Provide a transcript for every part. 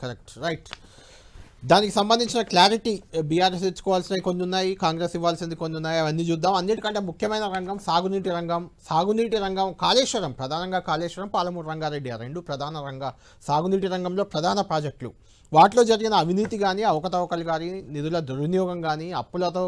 Correct right దానికి సంబంధించిన clarity BRS ఇచ్చుకోవాల్సినవి కొన్ని ఉన్నాయి కాంగ్రెస్ ఇవ్వాల్సింది కొన్ని ఉన్నాయి అవన్నీ చూద్దాం. అన్నిటికంటే ముఖ్యమైన రంగం సాగునీటి రంగం. సాగునీటి రంగం కాళేశ్వరం ప్రధానంగా కాళేశ్వరం పాలమూరు రంగారెడ్డి ఆ రెండు ప్రధాన రంగ సాగునీటి రంగంలో ప్రధాన ప్రాజెక్టులు. వాటిలో జరిగిన అవినీతి కానీ అవకతవకలు కానీ నిధుల దుర్వినియోగం కానీ అప్పులతో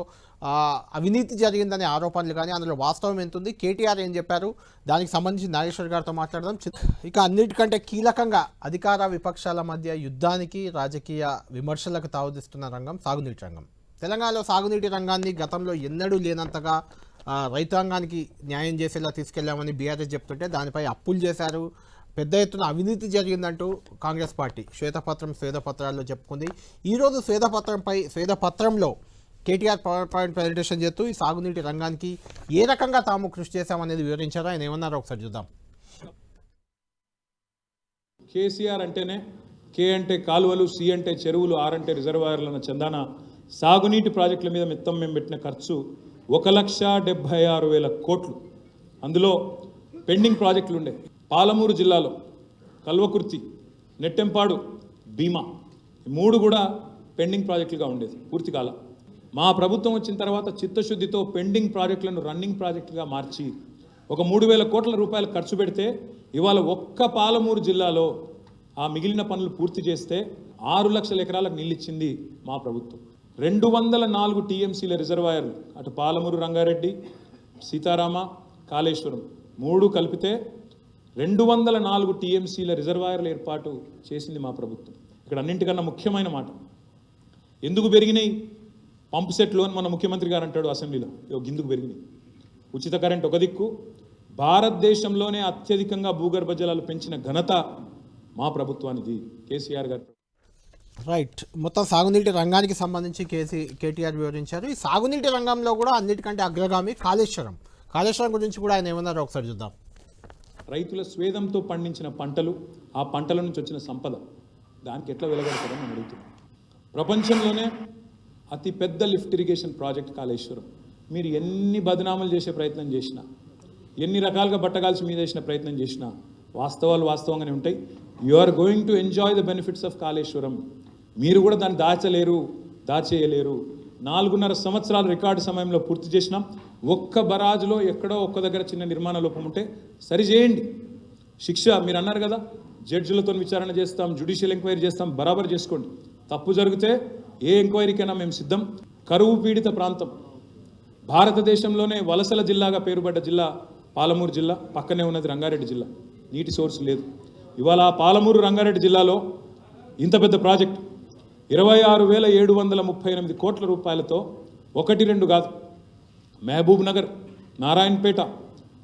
అవినీతి జరిగిందనే ఆరోపణలు కానీ అందులో వాస్తవం ఎంత ఉంది కేటీఆర్ ఏం చెప్పారు? దానికి సంబంధించి నాగేశ్వర్ గారితో మాట్లాడదాం. ఇక అన్నిటికంటే కీలకంగా అధికార విపక్షాల మధ్య యుద్ధానికి రాజకీయ విమర్శలకు తావుదిస్తున్న రంగం సాగునీటి రంగం. తెలంగాణలో సాగునీటి రంగాన్ని గతంలో ఎన్నడూ లేనంతగా రైతాంగానికి న్యాయం చేసేలా తీసుకెళ్ళామని బీఆర్ఎస్ చెప్తుంటే దానిపై అప్పులు చేశారు. పెద్ద ఎత్తున అవినీతి జరిగిందంటూ కాంగ్రెస్ పార్టీ. శ్వేతపత్రం శ్వేతపత్రాల్లో చెప్పుకుంది. ఈరోజు శ్వేతపత్రంపై శ్వేతపత్రంలో కేటీఆర్ పవర్ పాయింట్ ప్రజెంటేషన్ చేస్తూ ఈ సాగునీటి రంగానికి ఏ రకంగా తాము కృషి చేశామనేది వివరించారు? ఆయన ఏమన్నారో ఒకసారి చూద్దాం. కేసీఆర్ అంటేనే కే అంటే కాలువలు సి అంటే చెరువులు ఆర్ అంటే రిజర్వాయర్లు అన్న చందాన సాగునీటి ప్రాజెక్టుల మీద మిత్తం మేము పెట్టిన ఖర్చు ఒక లక్ష డెబ్భై ఆరు వేల కోట్లు. అందులో పెండింగ్ ప్రాజెక్టులు ఉండే పాలమూరు జిల్లాలో కల్వకుర్తి నెట్టెంపాడు భీమా మూడు కూడా పెండింగ్ ప్రాజెక్టులుగా ఉండేది పూర్తి కాలం. మా ప్రభుత్వం వచ్చిన తర్వాత చిత్తశుద్ధితో పెండింగ్ ప్రాజెక్టులను రన్నింగ్ ప్రాజెక్టుగా మార్చి ఒక మూడు వేల కోట్ల రూపాయలు ఖర్చు పెడితే ఇవాళ ఒక్క పాలమూరు జిల్లాలో ఆ మిగిలిన పనులు పూర్తి చేస్తే ఆరు లక్షల ఎకరాలకు నీళ్ళు మా ప్రభుత్వం. రెండు వందల నాలుగు టీఎంసీల రిజర్వాయర్లు అటు పాలమూరు రంగారెడ్డి సీతారామ కాళేశ్వరం మూడు కలిపితే రెండు వందల నాలుగు టీఎంసీల రిజర్వాయర్ల ఏర్పాటు చేసింది మా ప్రభుత్వం. ఇక్కడ అన్నింటికన్నా ముఖ్యమైన మాట. ఎందుకు పెరిగినాయి? పంప్ సెట్లు అని మన ముఖ్యమంత్రి గారు అంటాడు అసెంబ్లీలో. గిందుకు పెరిగినాయి. ఉచిత కరెంట్ ఒక దిక్కు. భారతదేశంలోనే అత్యధికంగా భూగర్భ జలాలు పెంచిన ఘనత మా ప్రభుత్వానిది. కేసీఆర్ గారు రైట్. మొత్తం సాగునీటి రంగానికి సంబంధించి కేసీ కేటీఆర్ వివరించారు. ఈ సాగునీటి రంగంలో కూడా అన్నిటికంటే అగ్రగామి కాళేశ్వరం. కాళేశ్వరం గురించి కూడా ఆయన ఏమన్నారో ఒకసారి చూద్దాం. రైతుల స్వేదంతో పండించిన పంటలు ఆ పంటల నుంచి వచ్చిన సంపద దానికి ఎట్లా వెలగడతారని నేను అడుగుతున్నాను ప్రపంచంలోనే అతి పెద్ద లిఫ్ట్ ఇరిగేషన్ ప్రాజెక్ట్ కాళేశ్వరం. మీరు ఎన్ని బదనామాలు చేసే ప్రయత్నం చేసినా ఎన్ని రకాలుగా బట్టగాల్సి మీద వేసిన ప్రయత్నం చేసినా వాస్తవాలు వాస్తవంగానే ఉంటాయి. You are going to enjoy the benefits of Kaleshwaram. మీరు కూడా దాన్ని దాచలేరు దాచేయలేరు. నాలుగున్నర సంవత్సరాల రికార్డు సమయంలో పూర్తి చేసినాం ఒక్క బరాజులో ఎక్కడో ఒక్క దగ్గర చిన్న నిర్మాణ లోపం ఉంటే సరిచేయండి. శిక్ష మీరు అన్నారు కదా జడ్జిలతో విచారణ చేస్తాం జ్యుడిషియల్ ఎంక్వైరీ చేస్తాం బరాబర్ చేసుకోండి. తప్పు జరిగితే ఏ ఎంక్వైరీకైనా మేము సిద్ధం. కరువు పీడిత ప్రాంతం. భారతదేశంలోనే వలసల జిల్లాగా పేరుపడ్డ జిల్లా పాలమూరు జిల్లా పక్కనే ఉన్నది రంగారెడ్డి జిల్లా. నీటి సోర్స్ లేదు. ఇవాళ పాలమూరు రంగారెడ్డి జిల్లాలో ఇంత పెద్ద ప్రాజెక్ట్. ఇరవై ఆరు వేల ఏడు వందల ముప్పై ఎనిమిది కోట్ల రూపాయలతో ఒకటి రెండు కాదు. మహబూబ్ నగర్ నారాయణపేట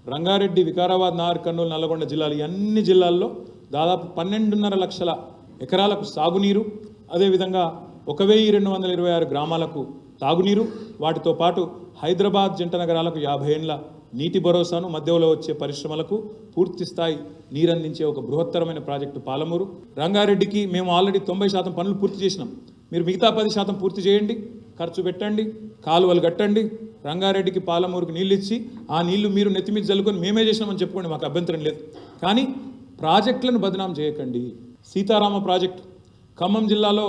రంగారెడ్డి వికారాబాద్ నాగర్ కర్నూలు నల్లగొండ జిల్లాలు అన్ని జిల్లాల్లో దాదాపు పన్నెండున్నర లక్షల ఎకరాలకు సాగునీరు. అదేవిధంగా ఒక వెయ్యి రెండు వందల ఇరవై ఆరు గ్రామాలకు తాగునీరు వాటితో పాటు హైదరాబాద్ జంట నగరాలకు యాభై ఏండ్ల నీటి భరోసాను మధ్యలో వచ్చే పరిశ్రమలకు పూర్తి స్థాయి నీరందించే ఒక బృహత్తరమైన ప్రాజెక్టు పాలమూరు. రంగారెడ్డికి మేము ఆల్రెడీ తొంభై శాతం పనులు పూర్తి చేసినాం. మీరు మిగతా పది శాతం పూర్తి చేయండి ఖర్చు పెట్టండి కాలువలు కట్టండి రంగారెడ్డికి పాలమూరుకి నీళ్ళు ఇచ్చి ఆ నీళ్ళు మీరు నెత్తిమీద చల్లుకొని మేమే చేసినామని చెప్పుకోండి మాకు అభ్యంతరం లేదు. కానీ ప్రాజెక్టులను బదనాం చేయకండి. సీతారామ ప్రాజెక్టు ఖమ్మం జిల్లాలో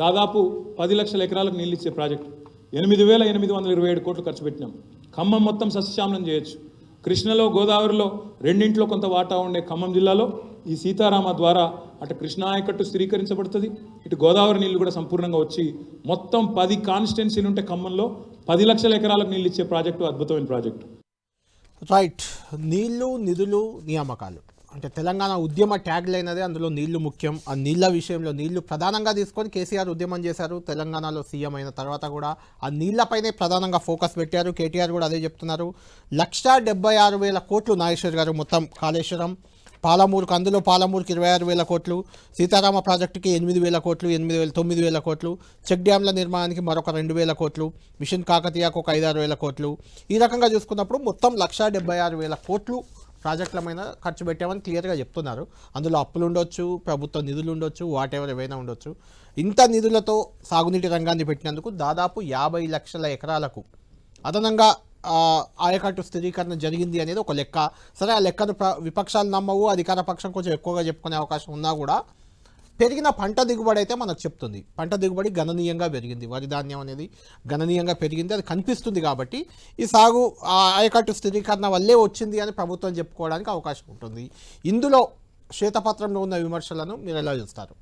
దాదాపు పది లక్షల ఎకరాలకు నీళ్ళు ఇచ్చే ప్రాజెక్టు. ఎనిమిది వేల ఎనిమిది వందల ఇరవై ఏడు కోట్లు ఖర్చు పెట్టినాం. ఖమ్మం మొత్తం సస్యశ్యామలం చేయొచ్చు. కృష్ణలో గోదావరిలో రెండింట్లో కొంత వాటా ఉండే ఖమ్మం జిల్లాలో ఈ సీతారామ ద్వారా అటు కృష్ణా ఆయకట్టు స్థిరీకరించబడుతుంది. ఇటు గోదావరి నీళ్ళు కూడా సంపూర్ణంగా వచ్చి మొత్తం పది కాన్స్టిట్యున్సీలు ఉంటే ఖమ్మంలో పది లక్షల ఎకరాలకు నీళ్ళు ఇచ్చే ప్రాజెక్టు అద్భుతమైన ప్రాజెక్టు. రైట్ నీళ్ళు నిధులు నియామకాలు. అంటే తెలంగాణ ఉద్యమ ట్యాగ్ లైనదే అందులో నీళ్ళు ముఖ్యం. ఆ నీళ్ళ విషయంలో నీళ్ళు ప్రధానంగా తీసుకొని కేసీఆర్ ఉద్యమం చేశారు. తెలంగాణలో సీఎం అయిన తర్వాత కూడా ఆ నీళ్ళపైనే ప్రధానంగా ఫోకస్ పెట్టారు. కేటీఆర్ కూడా అదే చెప్తున్నారు. లక్ష డెబ్బై ఆరు వేల కోట్లు నాగేశ్వర్ గారు మొత్తం కాళేశ్వరం. పాలమూరుకు అందులో పాలమూరుకి ఇరవై ఆరు వేల కోట్లు. సీతారామ ప్రాజెక్టుకి ఎనిమిది వేల కోట్లు ఎనిమిది వేల తొమ్మిది వేల కోట్లు. చెక్ డ్యాంల నిర్మాణానికి మరొక రెండు వేల కోట్లు. మిషన్ కాకతీయకు ఒక ఐదారు వేల కోట్లు. ఈ రకంగా చూసుకున్నప్పుడు మొత్తం లక్ష డెబ్బై ఆరు వేల కోట్లు ప్రాజెక్టుల మీద ఖర్చు పెట్టామని క్లియర్గా చెప్తున్నారు. అందులో అప్పులు ఉండొచ్చు ప్రభుత్వ నిధులు ఉండొచ్చు వాట్ ఎవర్ ఏవైనా ఉండొచ్చు. ఇంత నిధులతో సాగునీటి రంగాన్ని పెట్టినందుకు దాదాపు యాభై లక్షల ఎకరాలకు అదనంగా ఆయకట్టు స్థిరీకరణ జరిగింది అనేది ఒక లెక్క. సరే ఆ లెక్కను ప్ర- విపక్షాలు నమ్మవు అధికార పక్షం కొంచెం ఎక్కువగా చెప్పుకునే అవకాశం ఉన్నా కూడా పెరిగిన పంట దిగుబడి అయితే మనకు చెప్తుంది. పంట దిగుబడి గణనీయంగా పెరిగింది. వరి ధాన్యం అనేది గణనీయంగా పెరిగింది. అది కనిపిస్తుంది కాబట్టి ఈ సాగు ఆ ఆయకట్టు స్థిరీకరణ వల్లే వచ్చింది అని ప్రభుత్వం చెప్పుకోవడానికి అవకాశం ఉంటుంది. ఇందులో శ్వేతపత్రంలో ఉన్న విమర్శలను మీరు ఎలా చూస్తారు?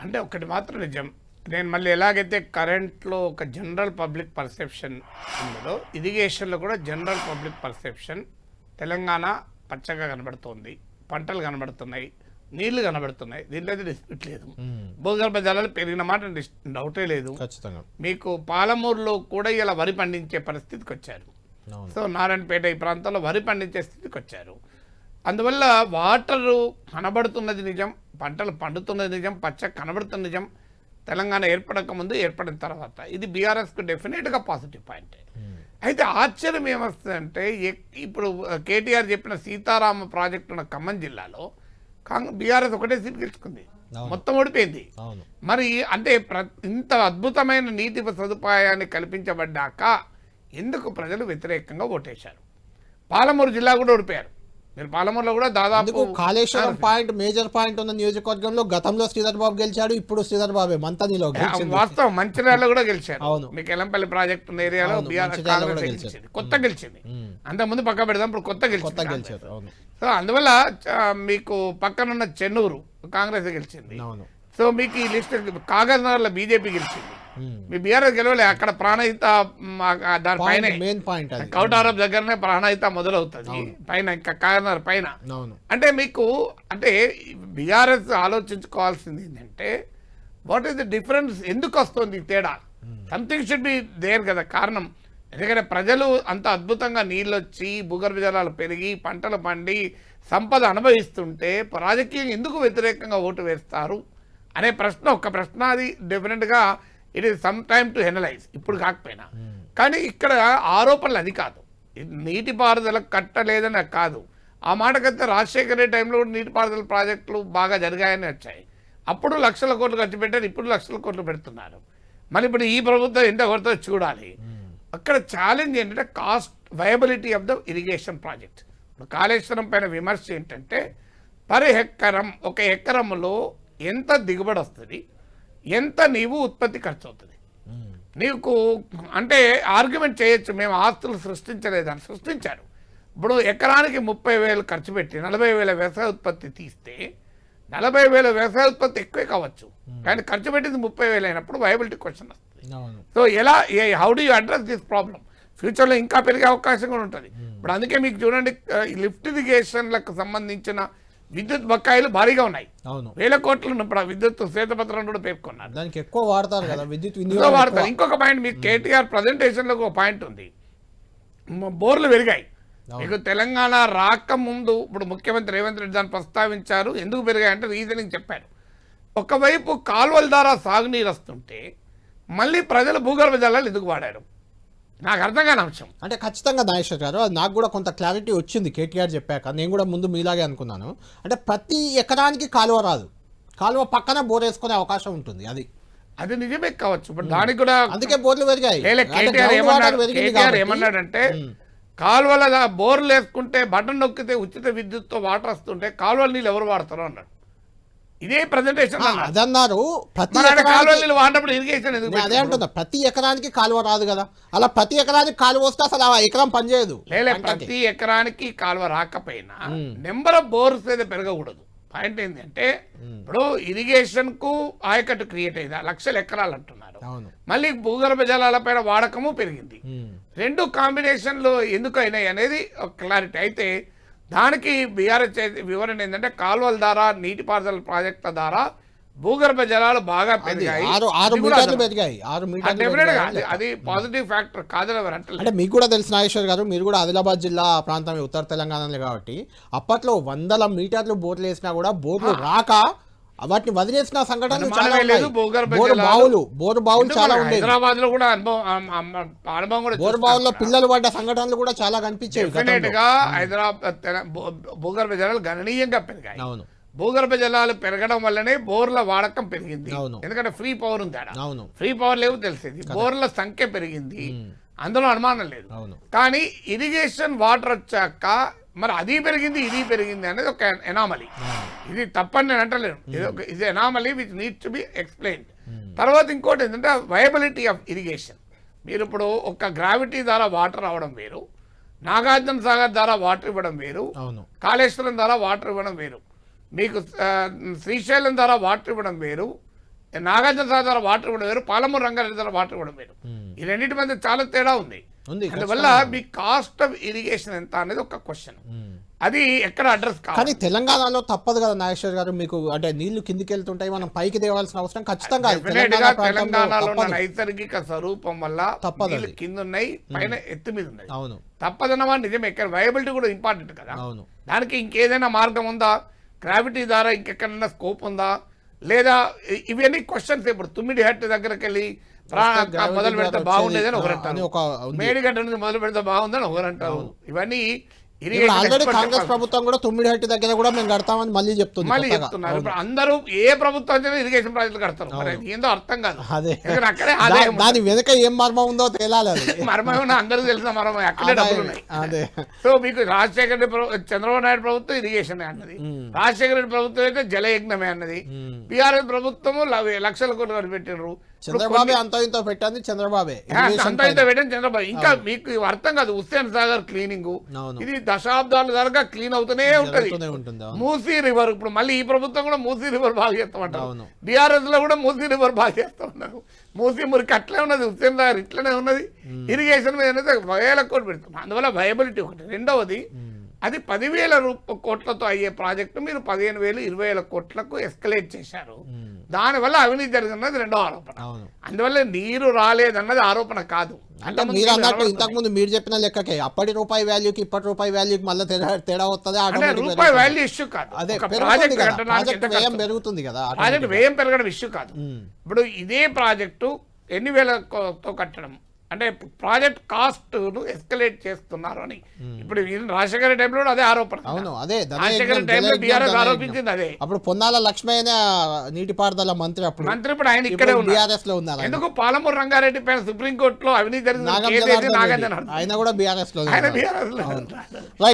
అంటే ఒకటి మాత్రం నిజం. నేను మళ్ళీ ఎలాగైతే కరెంట్లో ఒక జనరల్ పబ్లిక్ పర్సెప్షన్ ఉన్నదో ఇరిగేషన్లో కూడా జనరల్ పబ్లిక్ పర్సెప్షన్ తెలంగాణ పచ్చగా కనబడుతోంది. పంటలు కనబడుతున్నాయి. నీళ్ళు కనబడుతున్నాయి. దీంట్లో అయితే డిస్ప్యూట్ లేదు. భూగర్భ జలాలు పెరిగిన మాట డౌటే లేదు. ఖచ్చితంగా. మీకు పాలమూరులో కూడా ఇలా వరి పండించే పరిస్థితికి వచ్చారు. సో నారాయణపేట ఈ ప్రాంతంలో వరి పండించే స్థితికి వచ్చారు. అందువల్ల వాటరు కనబడుతున్నది నిజం పంటలు పండుతున్నది నిజం పచ్చ కనబడుతున్న నిజం. తెలంగాణ ఏర్పడక ముందు ఏర్పడిన తర్వాత. ఇది బీఆర్ఎస్కు డెఫినెట్గా పాజిటివ్ పాయింట్ అయితే ఆశ్చర్యం ఏమొస్తుందంటే ఇప్పుడు కేటీఆర్ చెప్పిన సీతారామ ప్రాజెక్టు ఉన్న ఖమ్మం జిల్లాలో కాంగ్రెస్ బీఆర్ఎస్ ఒకటే సీట్ గెలుచుకుంది. మొత్తం ఓడిపోయింది. మరి అంటే ఇంత అద్భుతమైన నీటి సదుపాయాన్ని కల్పించబడ్డాక ఎందుకు ప్రజలు వ్యతిరేకంగా ఓటేశారు? పాలమూరు జిల్లా కూడా ఓడిపోయారు. మీరు పాలమూరులో కూడా దాదాపు కాళేశ్వరం పాయింట్ మేజర్ పాయింట్ ఉన్న నియోజకవర్గంలో గతంలో శ్రీధర్ బాబు గెలిచాడు ఇప్పుడు శ్రీధర్ బాబే మంతనిలో వాస్తవం. మంచిర్యాలలో కూడా గెలిచారు. అవును. మీకు ఎలంపల్లి ప్రాజెక్ట్ ఉన్న ఏరియాలో కొత్త గెలిచింది. అంతకుముందు పక్క పెడదాం ఇప్పుడు కొత్త కొత్త గెలిచింది సో అందువల్ల మీకు పక్కనున్న చెన్నూరు కాంగ్రెస్ గెలిచింది. సో మీకు ఈ లిస్ట్ కాగజ్ నగర్లో బీజేపీ గెలిచింది. మీ బీఆర్ఎస్ గెలవలే అక్కడ ప్రాణహిత దానిపైనే కౌటారప్ దగ్గరనే ప్రాణహిత మొదలవుతుంది. పైన ఇంకా కాగనర్ పైన. అంటే మీకు అంటే బీఆర్ఎస్ ఆలోచించుకోవాల్సింది ఏంటంటే వాట్ ఈస్ ద డిఫరెన్స్ ఎందుకు వస్తుంది తేడా? సంథింగ్ షుడ్ బి దేర్ కదా కారణం. ఎందుకంటే ప్రజలు అంత అద్భుతంగా నీళ్ళు వచ్చి భూగర్భ జలాలు పెరిగి పంటలు పండి సంపద అనుభవిస్తుంటే రాజకీయం ఎందుకు వ్యతిరేకంగా ఓటు వేస్తారు? అనే ప్రశ్న ఒక ప్రశ్న అది డెఫినెట్గా it is some time to analyse ఇప్పుడు కాకపోయినా. కానీ ఇక్కడ ఆరోపణలు అది కాదు. నీటిపారుదల కట్టలేదని కాదు. ఆ మాటకైతే రాజశేఖర రెడ్డి టైంలో కూడా నీటిపారుదల ప్రాజెక్టులు బాగా జరిగాయని వచ్చాయి. అప్పుడు లక్షల కోట్లు ఖర్చు పెట్టారు ఇప్పుడు లక్షల కోట్లు పెడుతున్నారు. మళ్ళీ ఇప్పుడు ఈ ప్రభుత్వం ఎంత కొడుతుందో చూడాలి. అక్కడ ఛాలెంజ్ ఏంటంటే cost viability of the irrigation project ఇప్పుడు కాళేశ్వరం పైన విమర్శ ఏంటంటే పర్ ఎకరం ఒక ఎకరంలో ఎంత దిగుబడి వస్తుంది? ఎంత నీవు ఉత్పత్తి ఖర్చు అవుతుంది మ్మ్. నీకు అంటే ఆర్గ్యుమెంట్ చేయొచ్చు మేము ఆస్తులు సృష్టించలేదని సృష్టించారు. ఇప్పుడు ఎకరానికి ముప్పై వేలు ఖర్చు పెట్టి నలభై వేల వ్యవసాయ ఉత్పత్తి తీస్తే నలభై వేల వ్యవసాయ ఉత్పత్తి ఎక్కువే కావచ్చు. కానీ ఖర్చు పెట్టింది ముప్పై వేలు అయినప్పుడు వయబిలిటీ క్వశ్చన్ వస్తుంది. సో ఎలా how do you address this problem ఫ్యూచర్లో ఇంకా పెరిగే అవకాశం కూడా ఉంటుంది. ఇప్పుడు అందుకే మీకు చూడండి లిఫ్ట్ ఇరిగేషన్లకు సంబంధించిన విద్యుత్ బకాయిలు భారీగా ఉన్నాయి. అవును. వేల కోట్లు ఇప్పుడు విద్యుత్ శ్వేతపత్రం కూడా పేర్కొన్నారు. దానికి ఎక్కువ వాడతారు కదా విద్యుత్ ఎక్కువ. ఇంకొక పాయింట్ మీకు కేటీఆర్ ప్రజెంటేషన్లో ఒక పాయింట్ ఉంది. బోర్లు పెరిగాయి. మీకు తెలంగాణ రాకముందు ఇప్పుడు ముఖ్యమంత్రి రేవంత్ రెడ్డి దాన్ని ప్రస్తావించారు. ఎందుకు పెరిగాయి అంటే రీజనింగ్ చెప్పారు. ఒకవైపు కాలువల ద్వారా సాగునీరు వస్తుంటే మళ్ళీ ప్రజలు భూగర్భ జలాలు ఎందుకు వాడారు? నాకు అర్థం కాని అంశం. అంటే ఖచ్చితంగా నాగేశ్వర్ గారు అది నాకు కూడా కొంత క్లారిటీ వచ్చింది కేటీఆర్ చెప్పాక. నేను కూడా ముందు మీలాగే అనుకున్నాను. అంటే ప్రతి ఎకరానికి కాలువ రాదు. కాలువ పక్కన బోర్ వేసుకునే అవకాశం ఉంటుంది అది. అది నిజమే కావచ్చు ఇప్పుడు దానికి కూడా అందుకే బోర్లు పెరిగాయి. ఏమన్నాడంటే కాలువల బోర్లు వేసుకుంటే బటన్ నొక్కితే ఉచిత విద్యుత్తో వాటర్ వస్తుంటే కాలువల నీళ్ళు ఎవరు వాడతారు అన్నాడు. ఇదే ప్రజెంటేషన్ అదన్నారు. ప్రతి కాలువల వాడినప్పుడు ఇరిగేషన్ అదే? అంటున్నా ప్రతి ఎకరానికి కాలువ రాదు కదా. అలా ప్రతి ఎకరానికి కాలువ వస్తే అసలు ఆ ఎకరం పనిచేయదు. పంటకి. ప్రతి ఎకరానికి కాలువ రాకపోయినా నెంబర్ ఆఫ్ బోర్స్ అయితే పెరగకూడదు. పాయింట్ ఏంటంటే ఇప్పుడు ఇరిగేషన్కు ఆయకట్టు క్రియేట్ అయింది? లక్షల ఎకరాలు అంటున్నారు. మళ్ళీ భూగర్భ జలాలపైన వాడకము పెరిగింది. రెండు కాంబినేషన్లు ఎందుకు అయినాయి అనేది ఒక క్లారిటీ అయితే దానికి బీఆర్ఎస్ చేసే వివరణ ఏంటంటే కాలువల ద్వారా నీటిపారుదల ప్రాజెక్టుల ద్వారా భూగర్భ జలాలు బాగా పెరిగాయి. అది పాజిటివ్ ఫ్యాక్టర్ కాదని ఎవరు అంటలేదు. అంటే మీకు కూడా తెలుసు నాగేశ్వర్ గారు మీరు కూడా ఆదిలాబాద్ జిల్లా ప్రాంతం ఉత్తర తెలంగాణలో కాబట్టి అప్పట్లో వందల మీటర్లు బోర్లు వేసినా కూడా బోర్లు రాక వాటిని వదిలేసిన సంఘటనలు చాలా అనుమానమే లేదు, ఉన్నాయి. భూగర్భ బోరు జలాలు- బావులు బోరు బావులు చాలా ఉండేవి హైదరాబాద్లో కూడా అనుభవం కూడా బోరు బావుల్లో పిల్లలు పడ్డ సంఘటనలు కూడా చాలా కనిపించేవి హైదరాబాద్ భూగర్భ జలాలు గణనీయంగా పెరిగాయి. అవును. భూగర్భ జలాలు పెరగడం వల్లనే బోర్ల వాడకం పెరిగింది. అవును. ఎందుకంటే ఫ్రీ పవర్ ఉంది అవును. ఫ్రీ పవర్ లేవు తెలిసేది. బోర్ల సంఖ్య పెరిగింది. అందులో అనుమానం లేదు. అవును. కానీ ఇరిగేషన్ వాటర్ వచ్చాక మరి అది పెరిగింది ఇది పెరిగింది అనేది ఒక ఎనామలీ ఇది తప్పని నేను అంటలేను. ఇది ఒక ఇది anomaly which need to be explain తర్వాత ఇంకోటి ఏంటంటే వయబిలిటీ ఆఫ్ ఇరిగేషన్ మీరు ఇప్పుడు ఒక గ్రావిటీ ద్వారా వాటర్ రావడం వేరు నాగార్జున సాగర్ ద్వారా వాటర్ ఇవ్వడం వేరు కాళేశ్వరం ద్వారా వాటర్ ఇవ్వడం వేరు మీకు శ్రీశైలం ద్వారా వాటర్ ఇవ్వడం వేరు నాగార్జున సాగర్ ద్వారా వాటర్ ఇవ్వడం వేరు పాలమూరు రంగారెడ్డి ద్వారా వాటర్ ఇవ్వడం వేరు. ఈ రెండింటి మధ్య చాలా తేడా ఉంది, అందువల్ల మీ కాస్ట్ ఆఫ్ ఇరిగేషన్ ఎంత అనేది ఒక క్వశ్చన్ అది ఎక్కడ అడ్రస్ కానీ తెలంగాణలో తప్పదు కదా నాగేశ్వర్ గారు మీకు అంటే నీళ్ళు కిందికి వెళ్తుంటాయి మనం పైకి తేవాల్సిన అవసరం ఖచ్చితంగా ప్రాంతంలో తెలంగాణలో. నైసర్గిక స్వరూపం వల్ల తప్పదు. కింద ఉన్నాయి పైన ఎత్తు మీద ఉన్నాయి. అవును. తప్పదన్నమా నిజమే ఇక్కడ వయబిలిటీ కూడా ఇంపార్టెంట్ కదా. అవును. దానికి ఇంకేదైనా మార్గం ఉందా? గ్రావిటీ ద్వారా ఇంకెక్కడైనా స్కోప్ ఉందా? లేదా ఇవన్నీ క్వశ్చన్స్ ఇప్పుడు. తుమ్మిడి హట్ దగ్గరికి వెళ్ళి మొదలు పెడితే బాగుండేదని వచ్చేది, ఒకరు ఆ, అంటారు. అని ఒక ఉంది. మేడిగడ్డ నుంచి మొదలు పెడితే బాగుందని ఒకరు అంటారు. ఇవన్నీ ఆల్రెడీ కాంగ్రెస్. ప్రభుత్వం కూడా తొమ్మిడిహట్టి దగ్గర కూడా మేము కడతామని మళ్ళీ చెప్తుంది మళ్ళీ. చెప్తున్నారు. ఇప్పుడు అందరూ ఏ ప్రభుత్వం వచ్చినా ఇరిగేషన్ ప్రాజెక్టులు కడతారు. ఏందో అర్థం కాదు. అక్కడే దాని వెనుక ఏం మర్మం ఉందో తేలాలి మర్మం అందరూ తెలిసిన మర్మం? అక్కడే డబ్బులు ఉన్నాయి. అదే. సో మీకు రాజశేఖర రెడ్డి చంద్రబాబు నాయుడు ప్రభుత్వం ఇరిగేషన్ అన్నది. రాజశేఖర రెడ్డి ప్రభుత్వం అయితే జలయజ్ఞమే అన్నది. బీఆర్ఎస్ ప్రభుత్వము లక్షల కోట్లు పెట్టినారు చంద్రబాబే అంతో ఇంతో పెట్టింది చంద్రబాబే. అంత ఇంత పెట్టిన చంద్రబాబు. ఇంకా మీకు అర్థం కాదు హుస్సేన్ సాగర్ క్లీనింగ్. ఇది దశాబ్దాల దాకా క్లీన్ అవుతూనే ఉంటది. మూసీ రివర్ ఇప్పుడు మళ్ళీ ఈ ప్రభుత్వం కూడా మూసీ రివర్ బాగా చేస్తామంటారు. బీఆర్ఎస్లో కూడా మూసీ రివర్ బాగా చేస్తా ఉన్నారు మూసీ మురికి అట్లే ఉన్నది హుస్సేన్ సాగర్ ఇట్లనే ఉన్నది. ఇరిగేషన్ మీద వేల కోట్లు పెడుతున్నారు అందువల్ల వయబిలిటీ ఒకటి. రెండవది అది పదివేల రూప కోట్లతో అయ్యే ప్రాజెక్టు మీరు పదిహేను వేలు ఇరవై వేల కోట్లకు ఎస్కలేట్ చేశారు. దానివల్ల అవినీతి జరిగినది రెండో ఆరోపణ అందువల్ల నీరు రాలేదన్నది ఆరోపణ కాదు అంటే మీరు అన్నట్టు నిలబడుతున్నాయి. ఇంతకు ముందు మీరు చెప్పిన లెక్కకే అప్పటి రూపాయి వాల్యూకి ఇప్పటి రూపాయి వాల్యూకి మళ్ళీ తేడా తేడా వస్తుంది రూపాయి. వాల్యూ ఇష్యూ కాదు అదే ప్రాజెక్ట్ వ్యయం? పెరుగుతుంది కదా ప్రాజెక్ట్ వ్యయం పెరగడం ఇష్యూ కాదు. ఇప్పుడు ఇదే ప్రాజెక్టు ఎన్ని వేలతో కట్టడం అంటే ప్రాజెక్ట్ కాస్ట్ను ఎస్కలేట్ చేస్తున్నారు అని ఇప్పుడు రాజశేఖర టైంలో అదే ఆరోపణ. అవును అదే రాజశేఖర టైంలో బీఆర్ఎస్. ఆరోపించింది అదే అప్పుడు పొన్నాల లక్ష్మయ్యనే నీటిపారుదల మంత్రి అప్పుడు మంత్రి ఇప్పుడు ఆయన ఇక్కడే బీఆర్ఎస్లో ఉన్నారు. ఎందుకు పాలమూరు రంగారెడ్డి పైన సుప్రీంకోర్టులో అవినీతి జరిగింది నాగార్జున. ఆయన కూడా బీఆర్ఎస్లో ఆయన. బీఆర్ఎస్లో.